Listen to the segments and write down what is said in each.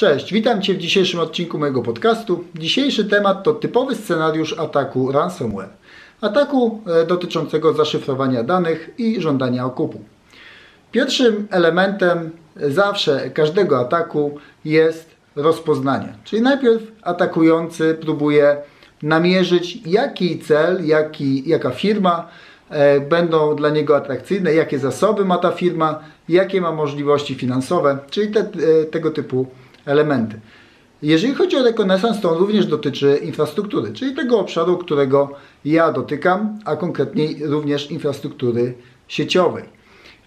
Cześć, witam Cię w dzisiejszym odcinku mojego podcastu. Dzisiejszy temat to typowy scenariusz ataku ransomware. Ataku e, dotyczącego zaszyfrowania danych i żądania okupu. Pierwszym elementem zawsze każdego ataku jest rozpoznanie. Czyli najpierw atakujący próbuje namierzyć, jaki cel, jaki, jaka firma e, będą dla niego atrakcyjne, jakie zasoby ma ta firma, jakie ma możliwości finansowe, czyli te, e, tego typu elementy. Jeżeli chodzi o rekonesans, to on również dotyczy infrastruktury, czyli tego obszaru, którego ja dotykam, a konkretniej również infrastruktury sieciowej.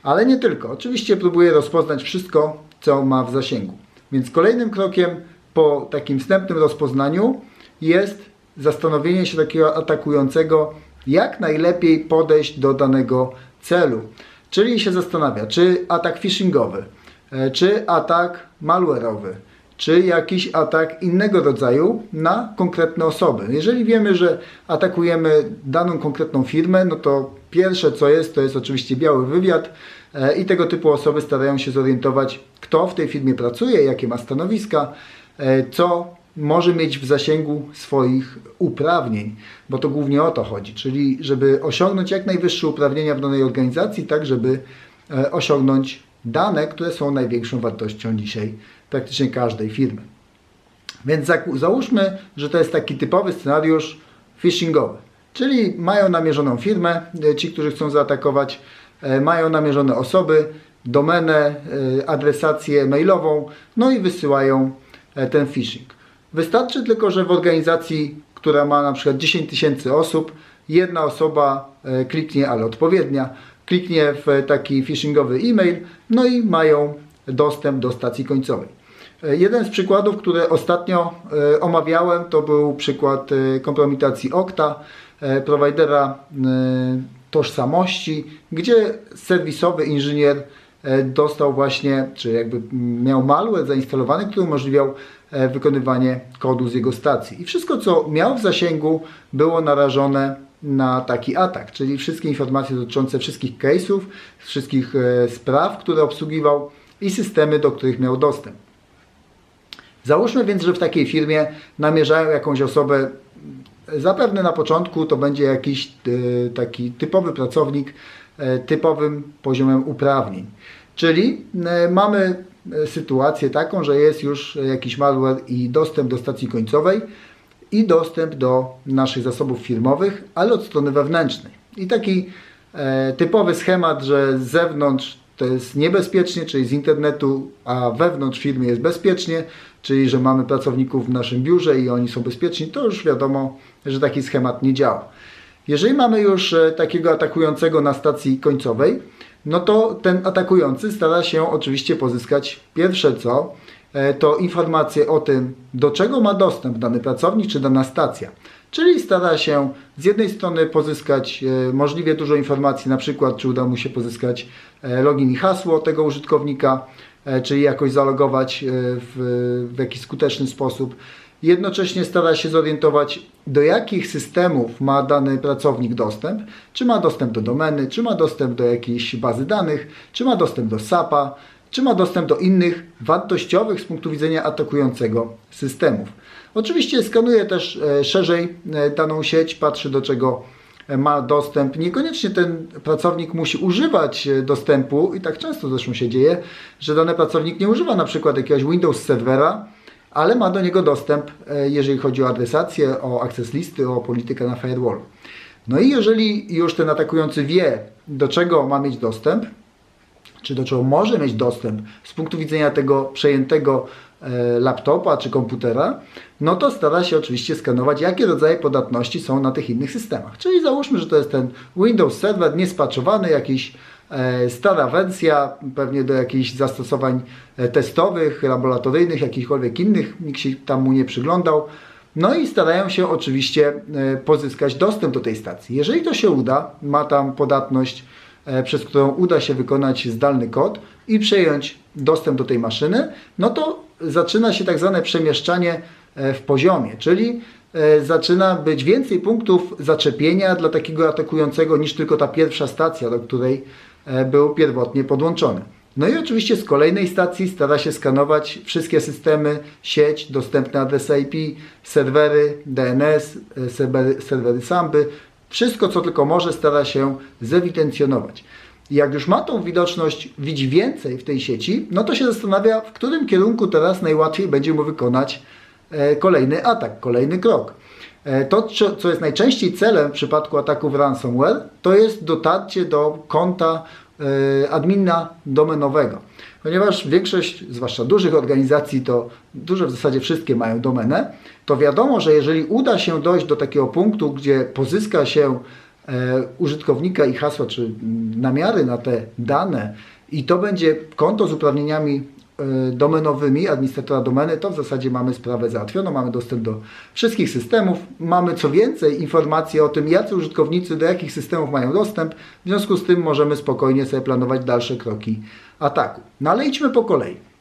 Ale nie tylko. Oczywiście próbuję rozpoznać wszystko, co ma w zasięgu. Więc kolejnym krokiem po takim wstępnym rozpoznaniu jest zastanowienie się takiego atakującego, jak najlepiej podejść do danego celu. Czyli się zastanawia, czy atak phishingowy, e, czy atak malware'owy, czy jakiś atak innego rodzaju na konkretne osoby. Jeżeli wiemy, że atakujemy daną konkretną firmę, no to pierwsze co jest, to jest oczywiście biały wywiad e, i tego typu osoby starają się zorientować, kto w tej firmie pracuje, jakie ma stanowiska, e, co może mieć w zasięgu swoich uprawnień, bo to głównie o to chodzi, czyli żeby osiągnąć jak najwyższe uprawnienia w danej organizacji, tak żeby e, osiągnąć dane, które są największą wartością dzisiaj praktycznie każdej firmy. Więc załóżmy, że to jest taki typowy scenariusz phishingowy, czyli mają namierzoną firmę, e, ci, którzy chcą zaatakować, e, mają namierzone osoby, domenę, adresację mailową, no i wysyłają ten phishing. Wystarczy tylko, że w organizacji, która ma na przykład 10 tysięcy osób, jedna osoba e, kliknie, ale odpowiednia, kliknie w taki phishingowy e-mail, no i mają dostęp do stacji końcowej. E, jeden z przykładów, które ostatnio e, omawiałem, to był przykład kompromitacji Okta, prowajdera tożsamości, gdzie serwisowy inżynier dostał właśnie, czy jakby miał malware zainstalowany, który umożliwiał E, wykonywanie kodu z jego stacji. I wszystko, co miał w zasięgu, było narażone na taki atak, czyli wszystkie informacje dotyczące wszystkich case'ów, wszystkich e, spraw, które obsługiwał i systemy, do których miał dostęp. Załóżmy więc, że w takiej firmie namierzają jakąś osobę, zapewne na początku to będzie jakiś e, taki typowy pracownik, typowym poziomem uprawnień. Czyli mamy E, sytuację taką, że jest już jakiś malware i dostęp do stacji końcowej i dostęp do naszych zasobów firmowych, ale od strony wewnętrznej. I taki e, typowy schemat, że z zewnątrz to jest niebezpiecznie, czyli z internetu, a wewnątrz firmy jest bezpiecznie, czyli że mamy pracowników w naszym biurze i oni są bezpieczni, to już wiadomo, że taki schemat nie działa. Jeżeli mamy już e, takiego atakującego na stacji końcowej, no to ten atakujący stara się oczywiście pozyskać pierwsze co, e, to informacje o tym, do czego ma dostęp dany pracownik czy dana stacja. Czyli stara się z jednej strony pozyskać e, możliwie dużo informacji, na przykład czy uda mu się pozyskać login i hasło tego użytkownika, czyli jakoś zalogować w, w jakiś skuteczny sposób. Jednocześnie stara się zorientować, do jakich systemów ma dany pracownik dostęp, czy ma dostęp do domeny, czy ma dostęp do jakiejś bazy danych, czy ma dostęp do SAP-a, czy ma dostęp do innych wartościowych z punktu widzenia atakującego systemów. Oczywiście skanuje też e, szerzej e, daną sieć, patrzy do czego e, ma dostęp. Niekoniecznie ten pracownik musi używać dostępu i tak często zresztą się dzieje, że dany pracownik nie używa na przykład jakiegoś Windows serwera, ale ma do niego dostęp, e, jeżeli chodzi o adresację, o access listy, o politykę na firewall. No i jeżeli już ten atakujący wie, do czego ma mieć dostęp, czy do czego może mieć dostęp z punktu widzenia tego przejętego e, laptopa czy komputera, no to stara się oczywiście skanować, jakie rodzaje podatności są na tych innych systemach. Czyli załóżmy, że to jest ten Windows Server niespaczowany, jakiś E, stara wersja, pewnie do jakichś zastosowań e, testowych, laboratoryjnych, jakichkolwiek innych, nikt się tam mu nie przyglądał. No i starają się oczywiście e, pozyskać dostęp do tej stacji. Jeżeli to się uda, ma tam podatność, przez którą uda się wykonać zdalny kod i przejąć dostęp do tej maszyny, no to zaczyna się tak zwane przemieszczanie w poziomie, czyli zaczyna być więcej punktów zaczepienia dla takiego atakującego niż tylko ta pierwsza stacja, do której E, był pierwotnie podłączony. No i oczywiście z kolejnej stacji stara się skanować wszystkie systemy, sieć, dostępne adresy IP, serwery DNS, e, serwery, serwery Samby, wszystko co tylko może stara się zewidencjonować. Jak już ma tą widoczność, widzi więcej w tej sieci, no to się zastanawia, w którym kierunku teraz najłatwiej będzie mu wykonać e, kolejny atak, kolejny krok. E, To, co- jest najczęściej celem w przypadku ataków ransomware, to jest dotarcie do konta e, admina domenowego. Ponieważ większość, zwłaszcza dużych organizacji, to duże w zasadzie wszystkie mają domenę, to wiadomo, że jeżeli uda się dojść do takiego punktu, gdzie pozyska się użytkownika i hasła, czy namiary na te dane i to będzie konto z uprawnieniami e, domenowymi administratora domeny, to w zasadzie mamy sprawę załatwioną, mamy dostęp do wszystkich systemów, mamy co więcej informacje o tym, jacy użytkownicy do jakich systemów mają dostęp, w związku z tym możemy spokojnie sobie planować dalsze kroki ataku. No ale idźmy po kolei.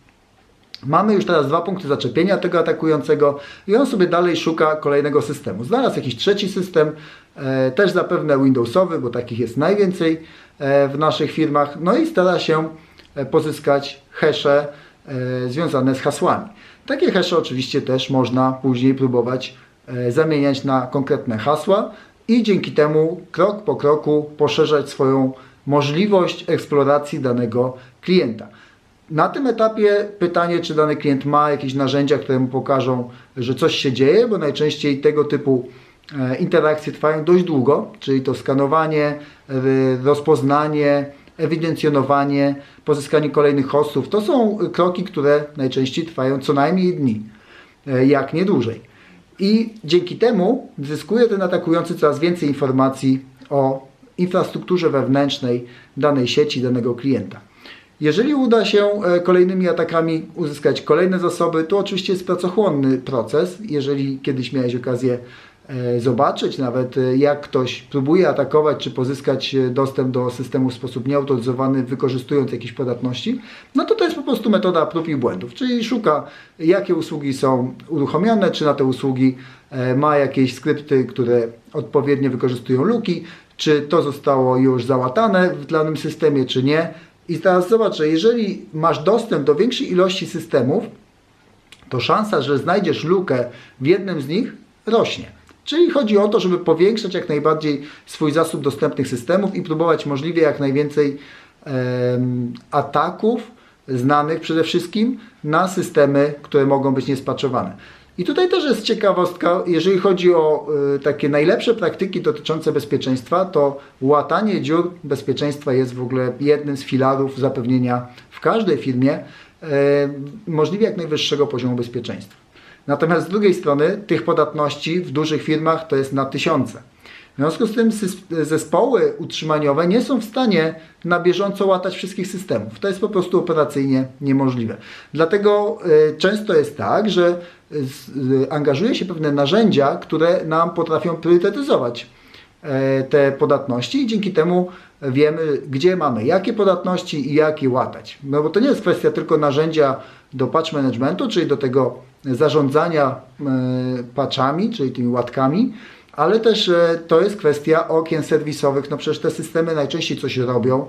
Mamy już teraz dwa punkty zaczepienia tego atakującego i on sobie dalej szuka kolejnego systemu. Znalazł jakiś trzeci system, e, też zapewne Windowsowy, bo takich jest najwięcej e, w naszych firmach, no i stara się e, pozyskać hesze e, związane z hasłami. Takie hesze oczywiście też można później próbować e, zamieniać na konkretne hasła i dzięki temu krok po kroku poszerzać swoją możliwość eksploracji danego klienta. Na tym etapie pytanie, czy dany klient ma jakieś narzędzia, które mu pokażą, że coś się dzieje, bo najczęściej tego typu e, interakcje trwają dość długo, czyli to skanowanie, e, rozpoznanie, ewidencjonowanie, pozyskanie kolejnych hostów. To są kroki, które najczęściej trwają co najmniej dni, e, jak nie dłużej. I dzięki temu zyskuje ten atakujący coraz więcej informacji o infrastrukturze wewnętrznej danej sieci, danego klienta. Jeżeli uda się e, kolejnymi atakami uzyskać kolejne zasoby, to oczywiście jest pracochłonny proces. Jeżeli kiedyś miałeś okazję e, zobaczyć nawet e, jak ktoś próbuje atakować czy pozyskać dostęp do systemu w sposób nieautoryzowany, wykorzystując jakieś podatności, no to to jest po prostu metoda prób i błędów, czyli szuka jakie usługi są uruchomione, czy na te usługi ma jakieś skrypty, które odpowiednio wykorzystują luki, czy to zostało już załatane w danym systemie, czy nie. I teraz zobacz, że jeżeli masz dostęp do większej ilości systemów, to szansa, że znajdziesz lukę w jednym z nich rośnie. Czyli chodzi o to, żeby powiększać jak najbardziej swój zasób dostępnych systemów i próbować możliwie jak najwięcej ataków znanych przede wszystkim na systemy, które mogą być niespaczowane. I tutaj też jest ciekawostka, jeżeli chodzi o y, takie najlepsze praktyki dotyczące bezpieczeństwa, to łatanie dziur bezpieczeństwa jest w ogóle jednym z filarów zapewnienia w każdej firmie e, możliwie jak najwyższego poziomu bezpieczeństwa. Natomiast z drugiej strony tych podatności w dużych firmach to jest na tysiące. W związku z tym zespoły utrzymaniowe nie są w stanie na bieżąco łatać wszystkich systemów. To jest po prostu operacyjnie niemożliwe. Dlatego y, często jest tak, że y, angażuje się pewne narzędzia, które nam potrafią priorytetyzować e, te podatności i dzięki temu wiemy, gdzie mamy jakie podatności i jak je łatać. No bo to nie jest kwestia tylko narzędzia do patch managementu, czyli do tego zarządzania e, patchami, czyli tymi łatkami, ale też e, to jest kwestia okien serwisowych. No przecież te systemy najczęściej coś robią,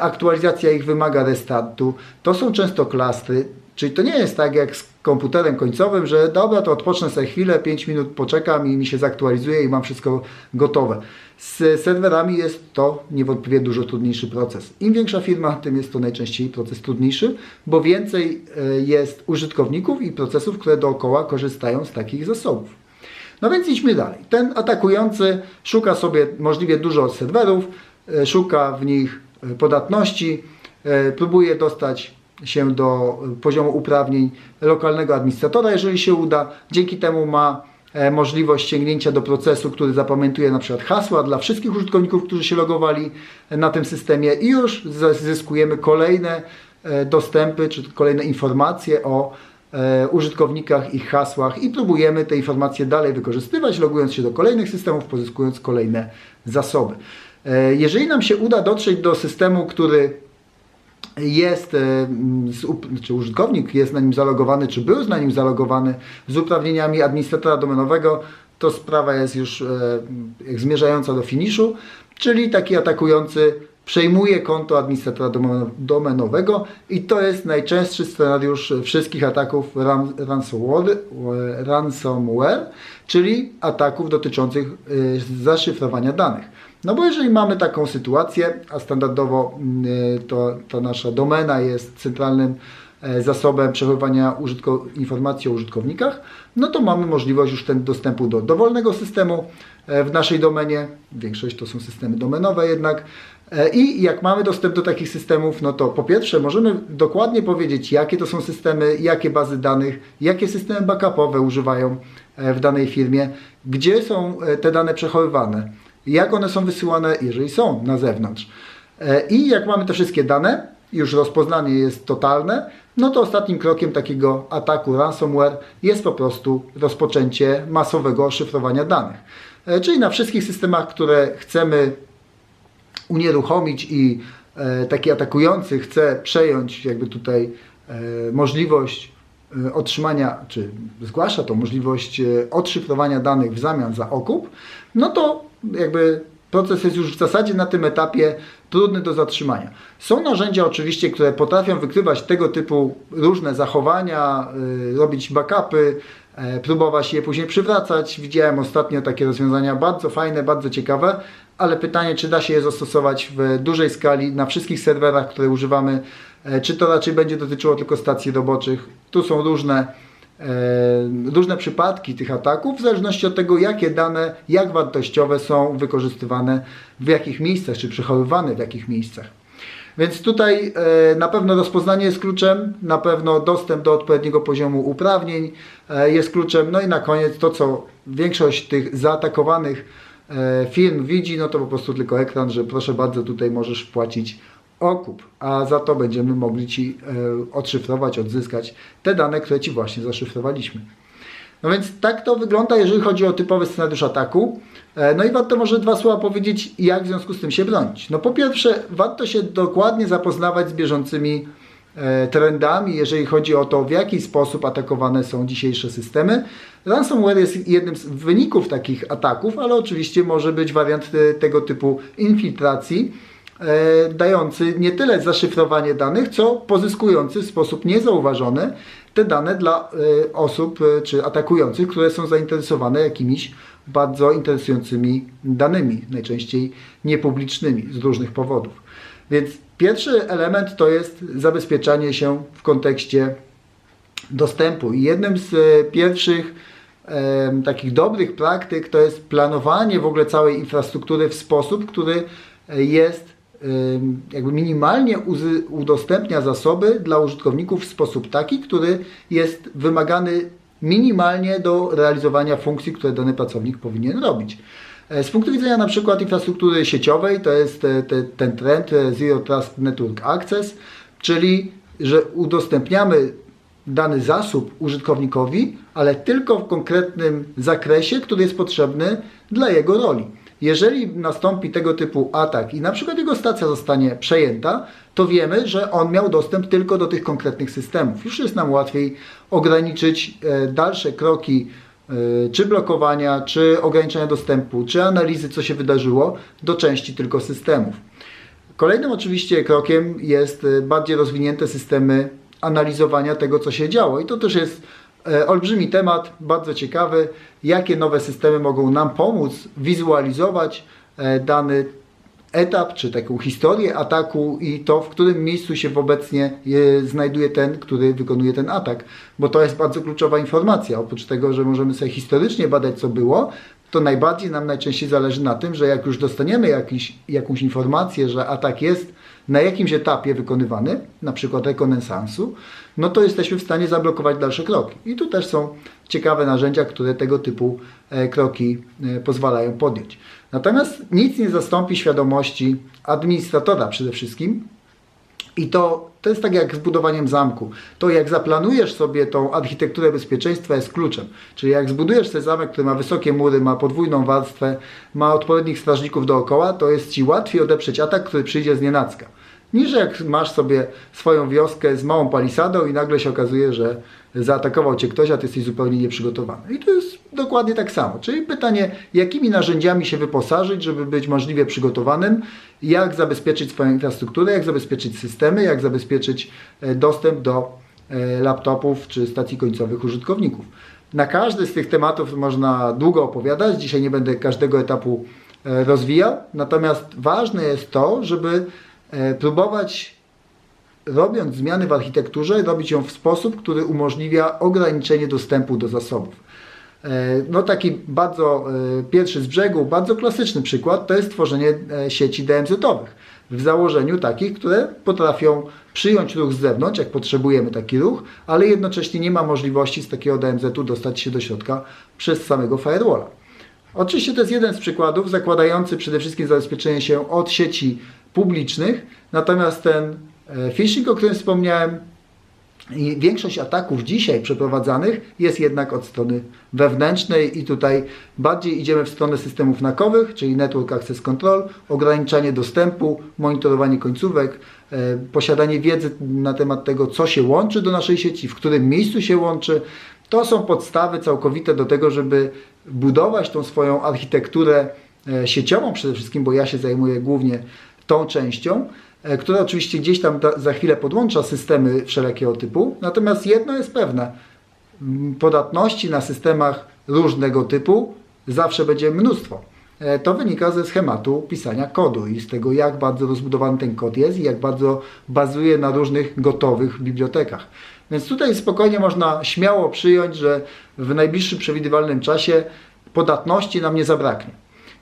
aktualizacja ich wymaga restartu, to są często klastry, czyli to nie jest tak jak z komputerem końcowym, że dobra, to odpocznę sobie chwilę, 5 minut poczekam i mi się zaktualizuje i mam wszystko gotowe. Z serwerami jest to niewątpliwie dużo trudniejszy proces. Im większa firma, tym jest to najczęściej proces trudniejszy, bo więcej e, jest użytkowników i procesów, które dookoła korzystają z takich zasobów. No więc idźmy dalej. Ten atakujący szuka sobie możliwie dużo serwerów, e, szuka w nich e, podatności, próbuje dostać się do e, poziomu uprawnień lokalnego administratora, jeżeli się uda. Dzięki temu ma e, możliwość sięgnięcia do procesu, który zapamiętuje na przykład hasła dla wszystkich użytkowników, którzy się logowali e, na tym systemie i już zyskujemy kolejne e, dostępy czy kolejne informacje o użytkownikach, ich hasłach i próbujemy te informacje dalej wykorzystywać, logując się do kolejnych systemów, pozyskując kolejne zasoby. Jeżeli nam się uda dotrzeć do systemu, który jest, e, mm, z up- czy użytkownik jest na nim zalogowany, czy był na nim zalogowany z uprawnieniami administratora domenowego, to sprawa jest już e, zmierzająca do finiszu, czyli taki atakujący przejmuje konto administratora domen- domenowego i to jest najczęstszy scenariusz wszystkich ataków ran- ransomware, czyli ataków dotyczących y, zaszyfrowania danych. No bo jeżeli mamy taką sytuację, a standardowo y, to, to nasza domena jest centralnym e, zasobem przechowywania użytko- informacji o użytkownikach, no to mamy możliwość już ten dostępu do dowolnego systemu e, w naszej domenie. Większość to są systemy domenowe jednak. E, I jak mamy dostęp do takich systemów, no to po pierwsze możemy dokładnie powiedzieć, jakie to są systemy, jakie bazy danych, jakie systemy backupowe używają w danej firmie, gdzie są te dane przechowywane, jak one są wysyłane, jeżeli są na zewnątrz. E, I jak mamy te wszystkie dane, już rozpoznanie jest totalne, no to ostatnim krokiem takiego ataku ransomware jest po prostu rozpoczęcie masowego szyfrowania danych. E, Czyli na wszystkich systemach, które chcemy unieruchomić i e, taki atakujący chce przejąć jakby tutaj możliwość otrzymania, czy zgłasza to możliwość odszyfrowania danych w zamian za okup, no to jakby proces jest już w zasadzie na tym etapie trudny do zatrzymania. Są narzędzia oczywiście, które potrafią wykrywać tego typu różne zachowania, y, robić backupy, e, próbować je później przywracać. Widziałem ostatnio takie rozwiązania bardzo fajne, bardzo ciekawe, ale pytanie, czy da się je zastosować w dużej skali na wszystkich serwerach, które używamy, e, czy to raczej będzie dotyczyło tylko stacji roboczych. Tu są różne różne przypadki tych ataków, w zależności od tego, jakie dane, jak wartościowe są wykorzystywane w jakich miejscach, czy przechowywane w jakich miejscach. Więc tutaj e, na pewno rozpoznanie jest kluczem, na pewno dostęp do odpowiedniego poziomu uprawnień e, jest kluczem, no i na koniec to, co większość tych zaatakowanych e, firm widzi, no to po prostu tylko ekran, że proszę bardzo, tutaj możesz wpłacić okup, a za to będziemy mogli Ci e, odszyfrować, odzyskać te dane, które Ci właśnie zaszyfrowaliśmy. No więc tak to wygląda, jeżeli chodzi o typowy scenariusz ataku. E, No i warto może dwa słowa powiedzieć, jak w związku z tym się bronić. No po pierwsze, warto się dokładnie zapoznawać z bieżącymi e, trendami, jeżeli chodzi o to, w jaki sposób atakowane są dzisiejsze systemy. Ransomware jest jednym z wyników takich ataków, ale oczywiście może być wariant tego typu infiltracji, dający nie tyle zaszyfrowanie danych, co pozyskujący w sposób niezauważony te dane dla e, osób e, czy atakujących, które są zainteresowane jakimiś bardzo interesującymi danymi, najczęściej niepublicznymi z różnych powodów. Więc pierwszy element to jest zabezpieczanie się w kontekście dostępu. I jednym z e, pierwszych em, takich dobrych praktyk to jest planowanie w ogóle całej infrastruktury w sposób, który e, jest jakby minimalnie udostępnia zasoby dla użytkowników w sposób taki, który jest wymagany minimalnie do realizowania funkcji, które dany pracownik powinien robić. E, Z punktu widzenia na przykład infrastruktury sieciowej, to jest te, te, ten trend e, Zero Trust Network Access, czyli że udostępniamy dany zasób użytkownikowi, ale tylko w konkretnym zakresie, który jest potrzebny dla jego roli. Jeżeli nastąpi tego typu atak i na przykład jego stacja zostanie przejęta, to wiemy, że on miał dostęp tylko do tych konkretnych systemów. Już jest nam łatwiej ograniczyć e, dalsze kroki e, czy blokowania, czy ograniczenia dostępu, czy analizy, co się wydarzyło, do części tylko systemów. Kolejnym oczywiście krokiem jest e, bardziej rozwinięte systemy analizowania tego, co się działo. I to też jest olbrzymi temat, bardzo ciekawy, jakie nowe systemy mogą nam pomóc wizualizować e, dany etap, czy taką historię ataku i to, w którym miejscu się obecnie e, znajduje ten, który wykonuje ten atak. Bo to jest bardzo kluczowa informacja. Oprócz tego, że możemy sobie historycznie badać, co było, to najbardziej nam najczęściej zależy na tym, że jak już dostaniemy jakiś, jakąś informację, że atak jest na jakimś etapie wykonywany, na przykład rekonesansu, no to jesteśmy w stanie zablokować dalsze kroki. I tu też są ciekawe narzędzia, które tego typu e, kroki e, pozwalają podjąć. Natomiast nic nie zastąpi świadomości administratora przede wszystkim, i to, to jest tak jak z budowaniem zamku. To jak zaplanujesz sobie tą architekturę bezpieczeństwa jest kluczem. Czyli jak zbudujesz sobie zamek, który ma wysokie mury, ma podwójną warstwę, ma odpowiednich strażników dookoła, to jest Ci łatwiej odeprzeć atak, który przyjdzie z nienacka. Niż jak masz sobie swoją wioskę z małą palisadą i nagle się okazuje, że zaatakował Cię ktoś, a Ty jesteś zupełnie nieprzygotowany. I to jest dokładnie tak samo. Czyli pytanie, jakimi narzędziami się wyposażyć, żeby być możliwie przygotowanym, jak zabezpieczyć swoją infrastrukturę, jak zabezpieczyć systemy, jak zabezpieczyć e, dostęp do e, laptopów czy stacji końcowych użytkowników. Na każdy z tych tematów można długo opowiadać. Dzisiaj nie będę każdego etapu e, rozwijał. Natomiast ważne jest to, żeby próbować robiąc zmiany w architekturze, robić ją w sposób, który umożliwia ograniczenie dostępu do zasobów. E, No taki bardzo e, pierwszy z brzegu, bardzo klasyczny przykład to jest tworzenie e, sieci DMZ-owych. W założeniu takich, które potrafią przyjąć ruch z zewnątrz, jak potrzebujemy taki ruch, ale jednocześnie nie ma możliwości z takiego DMZ-u dostać się do środka przez samego firewalla. Oczywiście to jest jeden z przykładów zakładający przede wszystkim zabezpieczenie się od sieci publicznych, natomiast ten phishing, o którym wspomniałem, i większość ataków dzisiaj przeprowadzanych jest jednak od strony wewnętrznej i tutaj bardziej idziemy w stronę systemów nakowych, czyli Network Access Control, ograniczanie dostępu, monitorowanie końcówek, e, posiadanie wiedzy na temat tego, co się łączy do naszej sieci, w którym miejscu się łączy. To są podstawy całkowite do tego, żeby budować tą swoją architekturę e, sieciową przede wszystkim, bo ja się zajmuję głównie tą częścią, e, która oczywiście gdzieś tam za chwilę podłącza systemy wszelkiego typu. Natomiast jedno jest pewne, podatności na systemach różnego typu zawsze będzie mnóstwo. E, To wynika ze schematu pisania kodu i z tego, jak bardzo rozbudowany ten kod jest i jak bardzo bazuje na różnych gotowych bibliotekach. Więc tutaj spokojnie można śmiało przyjąć, że w najbliższym przewidywalnym czasie podatności nam nie zabraknie.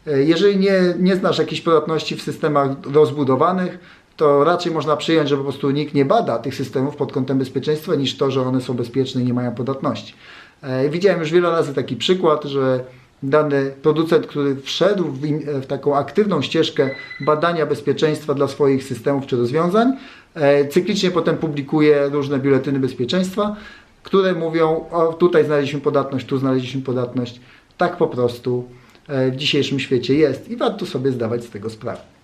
E, Jeżeli nie, nie znasz jakichś podatności w systemach rozbudowanych, to raczej można przyjąć, że po prostu nikt nie bada tych systemów pod kątem bezpieczeństwa, niż to, że one są bezpieczne i nie mają podatności. E, Widziałem już wiele razy taki przykład, że dany producent, który wszedł w, in- w taką aktywną ścieżkę badania bezpieczeństwa dla swoich systemów czy rozwiązań, e, cyklicznie potem publikuje różne biuletyny bezpieczeństwa, które mówią, o tutaj znaleźliśmy podatność, tu znaleźliśmy podatność. Tak po prostu e, w dzisiejszym świecie jest i warto sobie zdawać z tego sprawę.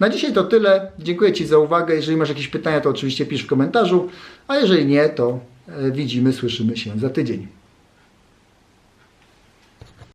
Na dzisiaj to tyle. Dziękuję Ci za uwagę. Jeżeli masz jakieś pytania, to oczywiście pisz w komentarzu, a jeżeli nie, to e, widzimy, słyszymy się za tydzień.